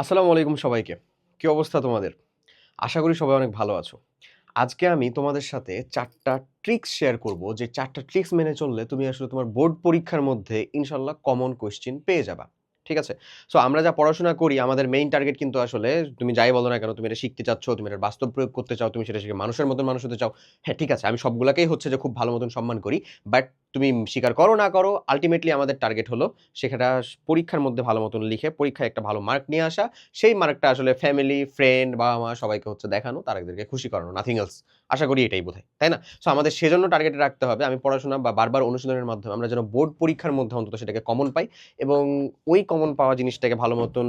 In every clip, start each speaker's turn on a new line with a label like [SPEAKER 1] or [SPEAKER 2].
[SPEAKER 1] আসসালামু আলাইকুম সবাইকে। কি অবস্থা তোমাদের? আশা করি সবাই অনেক ভালো আছো। আজকে আমি তোমাদের সাথে চারটা ট্রিক্স শেয়ার করব। যে চারটা ট্রিক্স মেনে চললে তুমি আসলে তোমার বোর্ড পরীক্ষার মধ্যে ইনশাল্লাহ কমন কোয়েশ্চেন পেয়ে যাবা। ঠিক আছে? সো আমরা যা পড়াশোনা করি, আমাদের মেইন টার্গেট কিন্তু আসলে তুমি যাই বলো না কেন, তুমি এটা শিখতে চাচ্ছ, তুমি এটা বাস্তব প্রয়োগ করতে চাও, তুমি সেটা শিখে মানুষের মতন মানুষ হতে চাও। হ্যাঁ ঠিক আছে, আমি সবগুলোকেই হচ্ছে যে খুব ভালো মতন সম্মান করি বাট তুমি স্বীকার করো না করো আলটিমেটলি আমাদের টার্গেট হলো সেখানে পরীক্ষার মধ্যে ভালো মতন লিখে পরীক্ষায় একটা ভালো মার্ক নিয়ে আসা। সেই মার্কটা আসলে ফ্যামিলি ফ্রেন্ড বাবা মা সবাইকে হচ্ছে দেখানো তাদেরকে খুশি করানো নাথিং এলস আশা করি এটাই বোধহয়, তাই না? সো আমাদের সেজন্য টার্গেটে রাখতে হবে। আমি পড়াশোনা বা বারবার অনুশীলনের মাধ্যমে আমরা যেন বোর্ড পরীক্ষার মধ্যে অন্তত সেটাকে কমন পাই এবং ওই কমন পাওয়া জিনিসটাকে ভালো মতন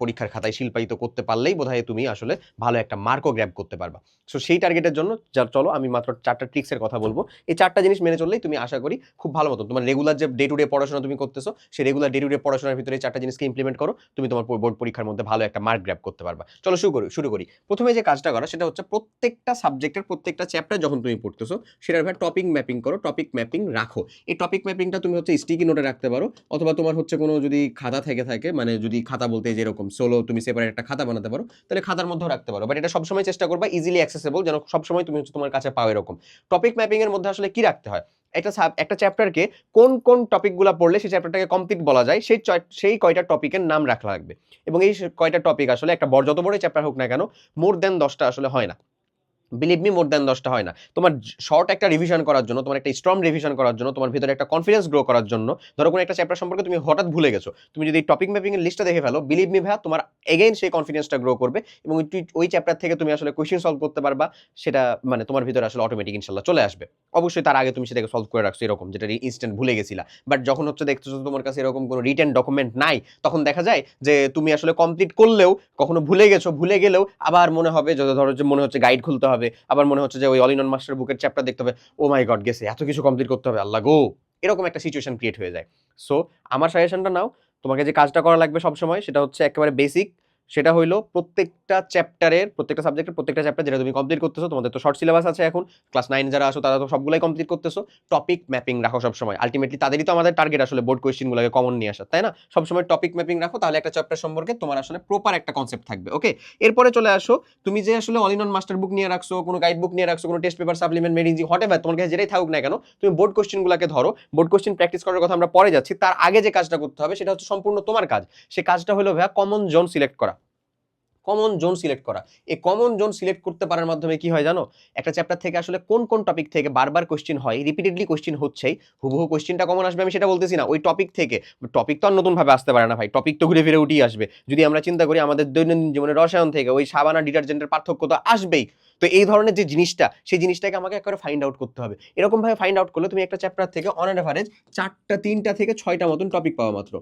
[SPEAKER 1] পরীক্ষার খাতায় শিল্পায়িত করতে পারলেই বোধহয় তুমি আসলে ভালো একটা মার্কও গ্র্যাব করতে পারবা। সো সেই টার্গেটের জন্য চলো আমি মাত্র চারটা ট্রিক্সের কথা বলব। এই চারটা জিনিস মেনে চললেই তুমি আশা করি খুব ভালো মতো তোমার রেগুলার যে ডে টু ডে পড়াশোনা তুমি করতেছো, সেই রেগুলার ডে টু ডে পড়াশোনার ভিতরে চারটা জিনিসকে ইমপ্লিমেন্ট করো, তুমি তোমার বোর্ড পরীক্ষার মধ্যে ভালো একটা মার্ক গ্র্যাব করতে পারবা। চলো শুরু করি শুরু করি। প্রথমে যে কাজটা করা, সেটা হচ্ছে প্রত্যেকটা সাবজেক্টের প্রত্যেকটা চ্যাপ্টার যখন তুমি পড়তেছো, সেটার ভাবে টপিক ম্যাপিং করো টপিক ম্যাপিং রাখো। এই টপিক ম্যাপিংটা তুমি হচ্ছে স্টিকি নোটে রাখতে পারো, অথবা তোমার হচ্ছে কোনো যদি খাতা থেকে থাকে মানে যদি খাতা বলতে যেরকম সোলো তুমি সেপারেট একটা খাতা বানাতে পারো, তাহলে খাতার মধ্যেও রাখতে পারো। বাট এটা সবসময় চেষ্টা করবা ইজিলি অ্যাক্সেসেবল যেন সবসময় তুমি হচ্ছে তোমার কাছে পাও এরকম। টপিক ম্যাপিং এর মধ্যে আসলে কি রাখতে হয়? একটা সাব- একটা চ্যাপ্টারকে কোন কোন টপিকগুলো পড়লে সেই চ্যাপ্টারটাকে কমপ্লিট বলা যায়, সেই সেই কয়টা টপিকের নাম রাখা লাগবে। এবং এই কয়টা টপিক আসলে একটা বড়, যত বড় চ্যাপ্টার হোক না কেন মোর দেন দশটা আসলে হয় না। বিলিভ মি মোর দ্যান দশটা হয় না। তোমার শর্ট একটা রিভিশন করার জন্য, তোমার একটা স্ট্রং রিভিশন করার জন্য, তোমার ভিতরে একটা কনফিডেন্স গ্রো করার জন্য, ধরো কোনো একটা চ্যাপ্টার সম্পর্কে তুমি হঠাৎ ভুলে গেছো, তুমি যদি টপিক ম্যাপিং এর লিস্টটা দেখে ফেলো বিলিভ মি ভাইয়া, তোমার এগেইন সেই কনফিডেন্সটা গ্রো করবে এবং ওই- চ্যাপ্টার থেকে তুমি আসলে কোয়েশ্চেন সলভ করতে পারবা, সেটা মানে তোমার ভিতরে আসলে অটোমেটিক ইনশাল্লাহ চলে আসবে। অবশ্যই তার আগে তুমি সেটাকে সলভ করে রাখছো এরকম, যেটা ইনস্ট্যান্ট ভুলে গেছিলা। বাট যখন হচ্ছে দেখতেছো তোমার কাছে এরকম কোনো রিটেন ডকুমেন্ট নাই, তখন দেখা যায় যে তুমি আসলে কমপ্লিট করলেও, কখনো ভুলে গেছো, ভুলে গেলেও আবার মনে হবে যে, ধরো যে মনে হচ্ছে গাইড খুলতে হবে। আবার মনে হচ্ছে যে ওই অলিনন মাস্টার বুকের চ্যাপ্টার দেখতে হবে। ও মাই গড গেছে। এত কিছু কমপ্লিট করতে হবে। আল্লাহ গো! এরকম একটা সিচুয়েশন ক্রিয়েট হয়ে যায়। সো আমার সাজেশনটা নাও। তোমাকে যে কাজটা করা লাগবে সবসময়, সেটা হচ্ছে একেবারে বেসিক সেটা হইল প্রত্যেকটা চ্যাপ্টারের, প্রত্যেকটা সাবজেক্টের প্রত্যেকটা চ্যাপ্টার যেটা তুমি কমপ্লিট করতেছো, তোমাদের তো শর্ট সিলেবাস আছে এখন ক্লাস নাইন যারা আসো তারা তো সবগুলাই কমপ্লিট করতেছো। টপিক ম্যাপিং রাখো সবসময়। আলটিমেটলি তাদেরই তো আমাদের টার্গেট আসলে বোর্ড কোয়েশ্চেনগুলোকে কমন নিয়ে আসা তাই না? সবসময় টপিক ম্যাপিং রাখো, তাহলে একটা চ্যাপ্টার সম্পর্কে তোমার আসলে প্রপার একটা কনসেপ্ট থাকবে ওকে এরপরে চলে আসো, তুমি যে আসলে all in one master book নিয়ে রাখছো, কোনো গাইড বুক নিয়ে রাখছো, কোনো টেস্ট পেপার সাপ্লিমেন্ট মেডিজি হোয়াট এভার তোমার কাছে যেটাই থাকুক না কেন, তুমি বোর্ড কোশ্চেনগুলোকে ধরো বোর্ড কোশ্চেন প্র্যাকটিস করার কথা আমরা পরে যাচ্ছি, তার আগে যে কাজটা করতে হবে সেটা হচ্ছে সম্পূর্ণ তোমার কাজ। সে কাজটা হলো ভাইয়া কমন জোন সিলেক্ট করা। কমন জোন সিলেক্ট করা। এই কমন জোন সিলেক্ট করতে পারার মাধ্যমে কি হয় জানো? একটা চ্যাপ্টার থেকে আসলে কোন কোন টপিক থেকে বারবার কোশ্চেন হয় রিপিটেডলি কোশ্চেন হচ্ছেই, হুবহু কোশ্চেনটা কমন আসবে আমি সেটা বলতেছি না। ওই টপিক থেকে টপিক তো আর নতুনভাবে আসতে পারে না ভাই টপিক তো ঘুরে ফিরে উঠেই আসবে। যদি আমরা চিন্তা করি আমাদের দৈনন্দিন জীবনে রসায়ন থেকে ওই সাবানা, ডিটারজেন্টের পার্থক্য তো আসবেই। তো এই ধরনের যে জিনিসটা, সেই জিনিসটাকে আমাকে একবারে ফাইন্ড আউট করতে হবে। এরকম ভাবে ফাইন্ড আউট করলে তুমি একটা চ্যাপ্টার থেকে অন অ্যাভারেজ চারটা, তিনটা থেকে ছয়টা মতন টপিক পাওয়া মাত্র।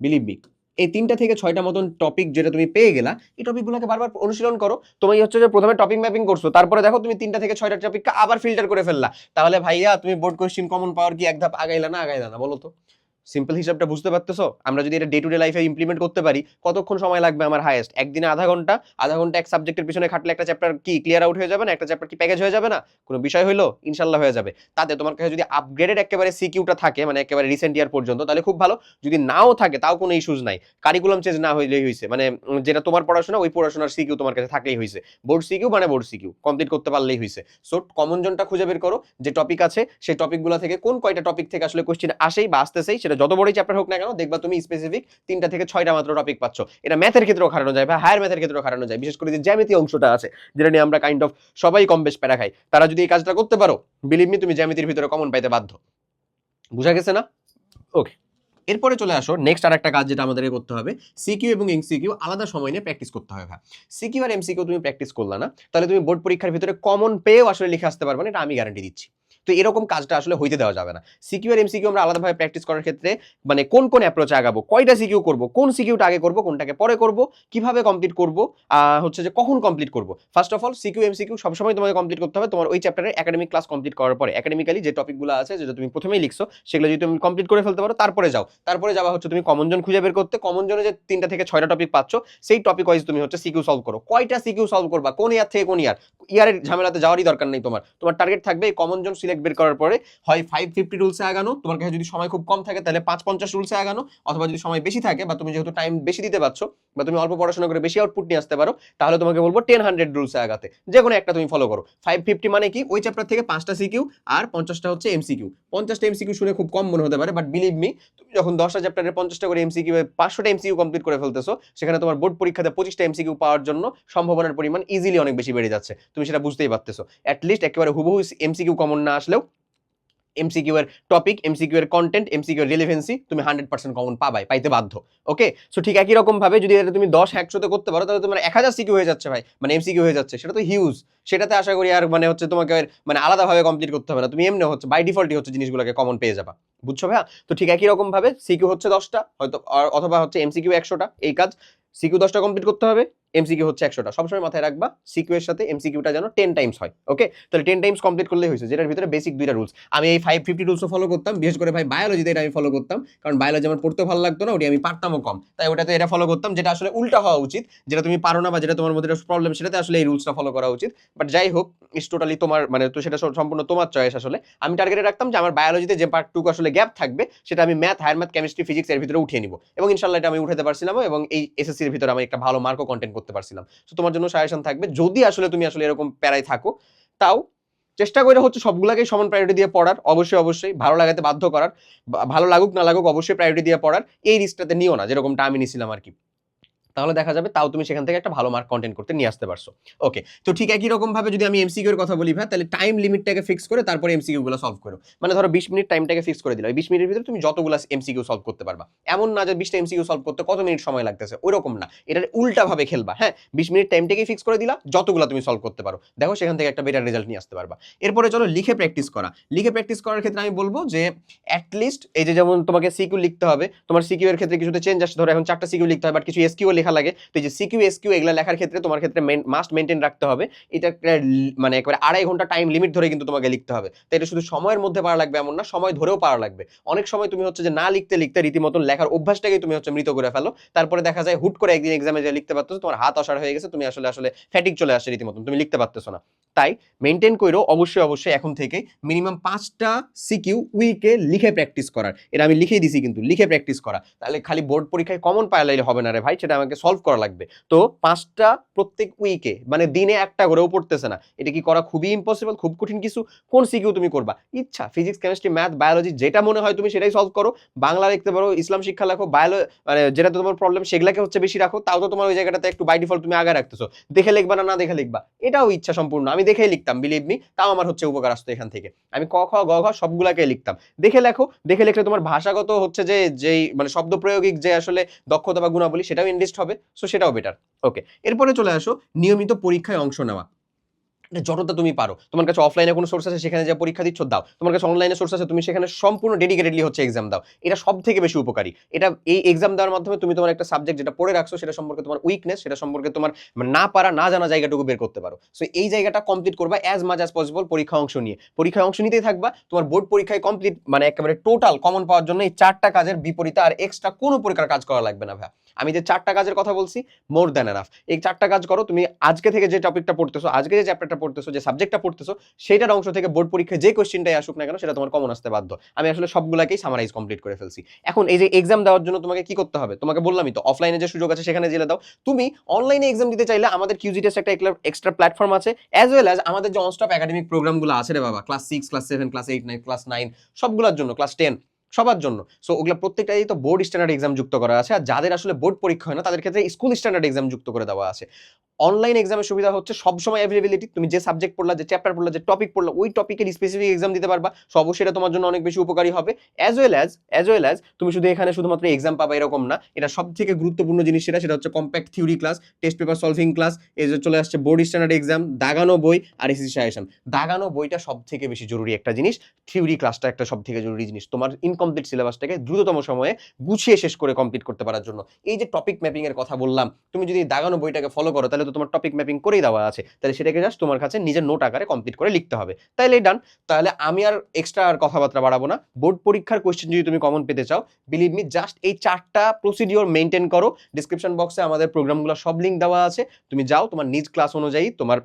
[SPEAKER 1] বিলিভ মি এই তিনটা থেকে ছয়টা মতন টপিক যেটা তুমি পেয়ে গেলা, এই টপিকগুলোকে বারবার অনুশীলন করো। তুমি হচ্ছে যে প্রথমে টপিক ম্যাপিং করছ, তারপরে দেখো তুমি তিনটা থেকে ছয়টা টপিককে আবার ফিল্টার করে ফেললা। তাহলে ভাইয়া তুমি বোর্ড কোয়েশ্চেন কমন পাওয়ার কি এক ধাপ আগাইলা না আগাইলা না, বলো তো। সিম্পল হিসাবটা বুঝতে পারতেছো? আমরা যদি এটা ডে টু ডে লাইফে ইমপ্লিমেন্ট করতে পারি, কতক্ষণ সময় লাগবে আমার হাইয়েস্ট একদিনে আধা ঘণ্টা? আধা ঘণ্টা এক সাবজেক্টের পিছনে খাটলে একটা চ্যাপ্টার কি ক্লিয়ার আউট হয়ে যাবে না? একটা চ্যাপ্টার কি প্যাকেজ হয়ে যাবে না? কোনো বিষয় হইল? ইনশাল্লাহ হয়ে যাবে। তাতে তোমার কাছে যদি আপগ্রেডেড একেবারে সিকিউটা থাকে মানে একেবারে রিসেন্ট ইয়ার পর্যন্ত, তাহলে খুব ভালো। যদি নাও থাকে, তাও কোনো ইস্যুস নাই। কারিকুলাম চেঞ্জ না হইলেই হয়েছে মানে যেটা তোমার পড়াশোনা, ওই পড়াশোনার সিকিউ তোমার কাছে থাকলেই হয়েছে বোর্ড সিকিউ মানে বোর্ড সিকিউ কমপ্লিট করতে পারলেই হয়েছে সো কমন জোনটা খুঁজে বের করো। যে টপিক আছে, সেই টপিকগুলো থেকে কোন কয়টা টপিক থেকে আসলে কোশ্চেন আসেই বা আসতেছেই সেটা যত বড়ই চ্যাপ্টার হোক না কেন, দেখবা তুমি স্পেসিফিক তিনটা থেকে ছয়টা মাত্র টপিক পাচ্ছ। এটা ম্যাথের ক্ষেত্রেও খাটানো যায় বা হায়ার ম্যাথের ক্ষেত্রেও খাটানো যায়। বিশেষ করে যে জ্যামিতি অংশটা আছে, যেটা নিয়ে আমরা কাইন্ড অফ সবাই কম বেশ প্যারা খাই। তারা যদি এই কাজটা করতে পারো বিলিভ মি তুমি জ্যামিতির ভিতরে কমন পাইতে বাধ্য। বুঝা গেছে না? ওকে এরপরে চলে আসো নেক্সট আর একটা কাজ যেটা আমাদের করতে হবে সিকিউ এবং এমসিকিউ আলাদা সময় নিয়ে প্র্যাকটিস করতে হবে, ভাই। সিকিউ আর এমসিকিউ তুমি প্র্যাকটিস করলা না, তাহলে তুমি বোর্ড পরীক্ষার ভিতরে কমন পেয়েও আসলে লিখে আসতে পারবে না, এটা আমি গ্যারান্টি দিচ্ছি। তো এরকম কাজটা আসলে হইতে দেওয়া যাবে না। সিকিউর এমসিকিউ আমরা আলাদাভাবে প্র্যাকটিস করার ক্ষেত্রে মানে কোন কোন অ্যাপ্রোচে আগাবো, কয়টা সিকিউ করব, কোন সিকিউটা আগে করব, কোনটাকে পরে করব, কীভাবে কমপ্লিট করব হচ্ছে যে কখন কমপ্লিট করব। First of all CQ MCQ সবসময় তোমাকে কমপ্লিট করতে হবে। তোমার ওই চ্যাপ্টারের একাডেমিক ক্লাস কমপ্লিট করার পরে একাডেমিক্যালি যে টপিকগুলো আছে, যেটা তুমি প্রথমেই লিখছো, সেগুলো যদি তুমি কমপ্লিট করে ফেলতে পারো, তারপরে যাও। তারপরে যাওয়া হচ্ছে তুমি কমন জন খুঁজে বের করতে। কমন জনে যে তিনটা থেকে ছয়টা টপিক পাচ্ছ, সেই টপিক ওয়াইজ তুমি হচ্ছে সিকিউ সলভ করো। কয়টা সিকিউ সলভ করবা? কোন ইয়ার থেকে কোন ইয়ার ইয়ারের ঝামেলাতে যাওয়ারই দরকার নেই তোমার। তোমার টার্গেট থাকবে এই কমন জন সিলেক্ট বের করার পরে হয় ফাইভ ফিফটি রুলসে আগানো, তোমার কাছে যদি সময় খুব কম থাকে তাহলে পাঁচ পঞ্চাশ রুলসে আগানো, অথবা যদি সময় বেশি থাকে বা তুমি যেহেতু টাইম বেশি দিতে পারছ বা তুমি অল্প পড়াশোনা করে বেশি আউটপুট নিয়ে আসতে পারো, তাহলে তোমাকে বলব টেন হান্ড্রেড রুলসে আগাতে। যে কোনো একটা তুমি ফলো করো। ফাইভ ফিফটি মানে কি? ওই চ্যাপ্টার থেকে পাঁচটা সিকিউ আর পঞ্চাশটা হচ্ছে এমসিকিউ পঞ্চাশটা এমসিকিউ শুনে খুব কম মনে হতে পারে বাট বিলিভ মি তুমি যখন দশটা চ্যাপ্টারে পঞ্চাশটা করে এমসিকিউ পাঁচশোটা এমসিকিউ কমপ্লিট করে ফেলতেছো, সেখানে তোমার বোর্ড পরীক্ষাতে পঁচিশটা এমসিকিউ পাওয়ার জন্য সম্ভাবনার পরিমাণ ইজিলি অনেক বেশি বেড়ে যাচ্ছে। তুমি সেটা বুঝতেই পারতেছো। অ্যাটলিস্ট একেবারে হুবহু এমসিকিউ কমন না আসলেও এমসিকিউ এর টপিক এমসিকিউ এর কন্টেন্ট এমসিকিউ এর রিলেভেন্সি তুমি হান্ড্রেড পার্সেন্ট কমন পাবাই, পাইতে বাধ্য। ওকে সো ঠিক একই রকম ভাবে যদি এটা তুমি দশ একশোতে করতে পারো, তাহলে তোমার এক হাজার সিকিউ হয়ে যাচ্ছে ভাই। মানে এমসিকিউ হয়ে যাচ্ছে। সেটা তো হিউজ সেটাতে আশা করি আর মানে হচ্ছে তোমাকে মানে আলাদাভাবে কমপ্লিট করতে হবে না। তুমি এমনি হচ্ছে বাই ডিফল্টই হচ্ছে জিনিসগুলোকে কমন পেয়ে যাবা। বুঝছ ভাইয়া? তো ঠিক একই রকম ভাবে সিকিউ হচ্ছে দশটা, হয়তো, অথবা হচ্ছে এমসিকিউ একশোটা, এই কাজ। সিকিউ দশটা কমপ্লিট করতে হবে। এমসিকিউ হচ্ছে একশোটা। সবসময় মাথায় রাখবা সিকিউ এর সাথে এমসিকিউটা যেন টেন টাইমস হয় ওকে তাহলে টেন টাইমস কমপ্লিট করলে হয়েছে, যেটার ভিতরে বেসিক দুইটা রুলস আমি এই ফাইভ ফিফটি রুলসও ফলো করতাম, বিশেষ করে ভাই বায়োলজিতে এটা আমি ফলো করতাম, কারণ বায়োলজি আমার পড়তে ভালো লাগতো না, ওটি আমি পারতামও কম। তাই ওটাতে এটা ফলো করতাম, যেটা আসলে উল্টা হওয়া উচিত, যেটা তুমি পারো না বা যেটা তোমার মধ্যে প্রবলেম সেটাতে আসলে এই রুলসটা ফলো করা উচিত। বাট যাই হোক ইস টোটালি তোমার মানে তো সেটা সম্পূর্ণ তোমার চয়েস আসলে। আমি টার্গেটে রাখতাম যে আমার বায়োলজিতে যে পার্টটুকু আসলে গ্যাপ থাকবে, সেটা আমি math higher math chemistry physics এর ভিতরে উঠিয়ে নিব। এবং ইনশাল্লাহ এটা আমি উঠাতে পারছিলাম এবং এই এসএসসি এর ভিতরে আমি একটা ভালো মার্কও কন্টেন্ট করতে পারছিলাম। তো তোমার জন্য সাজেশন থাকবে, যদি আসলে তুমি আসলে এরকম প্যারায় থাকো, তাও চেষ্টা করে হচ্ছে সবগুলাকেই সমান প্রায়োরিটি দিয়ে পড়ার, অবশ্যই অবশ্যই, ভালো লাগাতে বাধ্য করার ভালো লাগুক, না লাগুক, অবশ্যই প্রায়োরিটি দিয়ে পড়ার, এই রিস্কটাতে নিও না, যেরকমটা আমি নিছিলাম আর কি তাহলে দেখা যাবে তাও তুমি সেখান থেকে একটা ভালো মার্ক কন্টেন্ট করতে নিয়ে আসতে পারছ। ওকে তো ঠিক একই রকম ভাবে যদি আমি এমসিকিউ এর কথা বলি ভাই, তাহলে টাইম লিমিটটাকে ফিক্স করে তারপরে এমসিকিউ গুলো সলভ করো। মানে ধরো বিশ মিনিট টাইমটাকে ফিক্স করে দিলাম বিশ মিনিটের ভিতরে তুমি যতগুলো এমসিকিউ সলভ করতে পারবা। এমন না যে বিশটা এমসিকিউ সলভ করতে কত মিনিট সময় লাগতেছে ওইরকম না। এটার উল্টা ভাবে খেলবা হ্যাঁ? বিশ মিনিট টাইমটাকে ফিক্স করে দিলা, যতগুলো তুমি সলভ করতে পারো। দেখো সেখান থেকে একটা বেটার রেজাল্ট নিয়ে আসতে পারবা। এরপরে চলো লিখে প্র্যাকটিস করা। লিখে প্র্যাকটিস করার ক্ষেত্রে আমি বলব যে অ্যাটলিস্ট এই যে যেমন তোমাকে সিকিউ লিখতে হবে, তোমার সিকিউ এর ক্ষেত্রে কিছুতে চেঞ্জ আসছে। ধরো এখন চারটা সিকিউ লিখতে হবে বাট কিছু এসকিউ লেখা লাগে। তো এই যে সিকিউ এসকিউ এগুলা লেখার ক্ষেত্রে তোমার ক্ষেত্রে মাস্ট মেনটেন রাখতে হবে। এটা মানে একেবারে আড়াই ঘণ্টা টাইম লিমিট ধরে কিন্তু তোমাকে লিখতে হবে। তো এটা শুধু সময়ের মধ্যে পারা লাগবে এমন না, সময় ধরেও পারা লাগবে। অনেক সময় তুমি হচ্ছে যে না লিখতে লিখতে রীতিমতন লেখার অভ্যাসটাকেই তুমি হচ্ছে মৃত করে ফেলো। তারপরে দেখা যায় হুট করে একদিন এক্সামে যে লিখতে পারতেছো, তোমার হাত অসার হয়ে গেছে, তুমি আসলে আসলে ফ্যাটিক চলে আসছে রীতিমতন, তুমি লিখতে পারতেছো না। তাই মেনটেন করো অবশ্যই অবশ্যই এখন থেকে মিনিমাম পাঁচটা সিকিউ উইকে লিখে প্র্যাকটিস করার। এটা আমি লিখেই দিছি কিন্তু, লিখে প্র্যাকটিস করা। তাহলে খালি বোর্ড পরীক্ষায় কমন পাইলে হবে না রে ভাই, সেটা সলভ করা লাগবে। তো পাঁচটা প্রত্যেক উইকে মানে দিনে একটা করেও পড়তেছে না। এটা কি করা খুবই ইম্পসিবল খুব কঠিন কিছু? কোন সিকিউ তুমি করবা? ইচ্ছা ফিজিক্স কেমিস্ট্রি ম্যাথ বায়োলজি যেটা মনে হয় তুমি সেটাই সলভ করো। বাংলা লিখতে পারো, ইসলাম শিক্ষা লেখো বায়োলো মানে যেটা তোমার প্রবলেম সেগুলাকে হচ্ছে বেশি রাখো, তাও তো তোমার ওই জায়গাটাতে একটু বাই ডিফল্ট তুমি আগে রাখতেছো। দেখে লিখবা না না দেখে লিখবা? এটাও ইচ্ছা সম্পূর্ণ। আমি দেখেই লিখতাম বিলিভ মি তাও আমার হচ্ছে উপকার আসতো এখান থেকে। আমি ক, খ, গ, ঘ সবগুলাকে লিখতাম। দেখে লেখো, দেখে লিখলে তোমার ভাষাগত হচ্ছে যে, যেই মানে শব্দ প্রয়োগিক যে আসলে দক্ষতা বা গুণাবলী, সেটাও ইনভেস্ট হবে সো সেটাও বেটার ওকে এরপরে চলে আসো নিয়মিত পরীক্ষায় অংশ নেওয়া। যতটা তুমি পারো। তোমার কাছে অফলাইনে কোনো সোর্স আছে, সেখানে যা পরীক্ষা দিচ্ছ, দাও। তোমার কাছে অনলাইনে সোর্স আছে, তুমি সেখানে সম্পূর্ণ ডেডিকেটেডলি হচ্ছে এক্সাম দাও। এটা সব থেকে বেশি উপকারী। এটা এই এক্সাম দেওয়ার মাধ্যমে তুমি তোমার একটা সাবজেক্ট যেটা পড়ে রাখছো, সেটা সম্পর্কে তোমার উইকনেস সেটা সম্পর্কে তোমার মানে না পারা, না জানা জায়গাটুকু বের করতে পারো। সো এই জায়গাটা কমপ্লিট করবা অ্যাজ মাচ অ্যাজ পসিবল পরীক্ষা অংশ নিয়ে। পরীক্ষায় অংশ নিতেই থাকবা, তোমার বোর্ড পরীক্ষায় কমপ্লিট মানে একেবারে টোটাল কমন পাওয়ার জন্য এই চারটা কাজের বিপরীতে আর এক্সট্রা কোনো প্রকার কাজ করা লাগবে না ভাই আমি যে চারটা কাজের কথা বলছি মোর দ্যান এনাফ এই চারটা কাজ করো, তুমি আজকে থেকে যে টপিকটা পড়তেছো, আজকে যে চ্যাপ্টারটা পড়তেছো, যে সাবজেক্টটা পড়তেছো সেটার অংশ থেকে বোর্ড পরীক্ষায় যে কোশ্চেনটাই আসুক না কেন, সেটা তোমার কমন আসতে বাধ্য। আমি আসলে সবগুলাকেই সামারাইজ কমপ্লিট করে ফেলছি। এখন এই যে এক্সাম দেওয়ার জন্য তোমাকে কি করতে হবে? তোমাকে বললামই তো অফলাইনে যে সুযোগ আছে সেখানে জেলে দাও। তুমি অনলাইনে এক্সাম দিতে চাইলে আমাদের কিউজি টেস্ট একটা এক্সট্রা প্ল্যাটফর্ম আছে অ্যাজ ওয়েল অ্যাজ আমাদের যে অনস্টপ একাডেমিক প্রোগ্রামগুলো আছে রে বাবা class six class seven class eight nine class nine সবগুলোর জন্য ক্লাস টেন সবার জন্য। সো ওগুলো প্রত্যেকটাই তো বোর্ড স্ট্যান্ডার্ড এক্সাম যুক্ত করা আছে, আর যাদের আসলে বোর্ড পরীক্ষা হয় না, তাদের ক্ষেত্রে স্কুল স্ট্যান্ডার্ড এক্সাম যুক্ত করে দেওয়া আছে। অনলাইন এক্সামের সুবিধা হচ্ছে সবসময় অ্যাভেলেবিলিটি তুমি যে সাবজেক্ট পড়লা, যে চ্যাপ্টার পড়লা, যে টপিক পড়লা, ওই টপিকের স্পেসিফিক এক্সাম দিতে পারবা। সো অবশ্যই এটা তোমার জন্য অনেক বেশি উপকারী হবে। As well as as well as তুমি শুধু এখানে শুধুমাত্র এক্সাম পাবা এরকম না, এটা সব থেকে গুরুত্বপূর্ণ জিনিস সেটা সেটা হচ্ছে compact theory class test paper solving class এই যে চলে আসছে বোর্ড স্ট্যান্ডার্ড এক্সাম দাগানো বই আর এসিসি সাজেশন দাগানো বইটা সব থেকে বেশি জরুরি একটা জিনিস থিওরি ক্লাসটা একটা সব থেকে জরুরি জিনিস। তোমার ইনকমপ্লিট সিলেবাসটাকে দ্রুততম সময়ে গুছিয়ে শেষ করে কমপ্লিট করতে পারার জন্য। এই যে টপিক ম্যাপিং এর কথা বললাম, তুমি যদি দাগানো বইটাকে ফলো করো, তাহলে তো তোমার টপিক ম্যাপিং করেই দেওয়া আছে, তাহলে সেটাকে জাস্ট তোমার কাছে নিজের নোট আকারে কমপ্লিট করে লিখতে হবে। তাহলে ডান তাহলে আমি আর এক্সট্রা আর কথাবার্তা বাড়াবো না। বোর্ড পরীক্ষার কোয়েশ্চেন যদি তুমি কমন পেতে চাও বিলিভ মি জাস্ট এই চারটা প্রসিডিওর মেনটেন করো। ডিসক্রিপশন বক্সে আমাদের প্রোগ্রামগুলো সব লিঙ্ক দেওয়া আছে। তুমি যাও, তোমার নিজ ক্লাস অনুযায়ী তোমার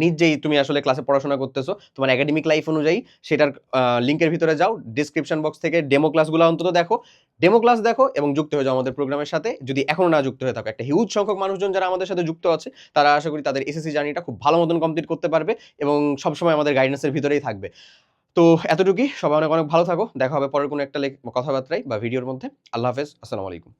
[SPEAKER 1] নিজ যেই তুমি আসলে ক্লাসে পড়াশোনা করতেছো, তোমার একাডেমিক লাইফ অনুযায়ী সেটার লিঙ্কের ভিতরে যাও ডিসক্রিপশন বক্স থেকে ডেমো ক্লাসগুলো অন্তত দেখো। ডেমো ক্লাস দেখো এবং যুক্ত হয়ে যাও আমাদের প্রোগ্রামের সাথে। যদি এখনও না যুক্ত হয়ে থাকো, একটা হিউজ সংখ্যক মানুষজন যারা আমাদের সাথে যুক্ত আছে, তারা আশা করি তাদের এসএসসি জার্নিটা খুব ভালো মতন কমপ্লিট করতে পারবে এবং সবসময় আমাদের গাইডেন্সের ভিতরেই থাকবে। তো এতটুকুই, সবাই অনেক অনেক ভালো থাকো। দেখা হবে পরের কোনো একটা কথাবার্তায় বা ভিডিওর মধ্যে। আল্লাহ হাফেজ। আসসালামু আলাইকুম।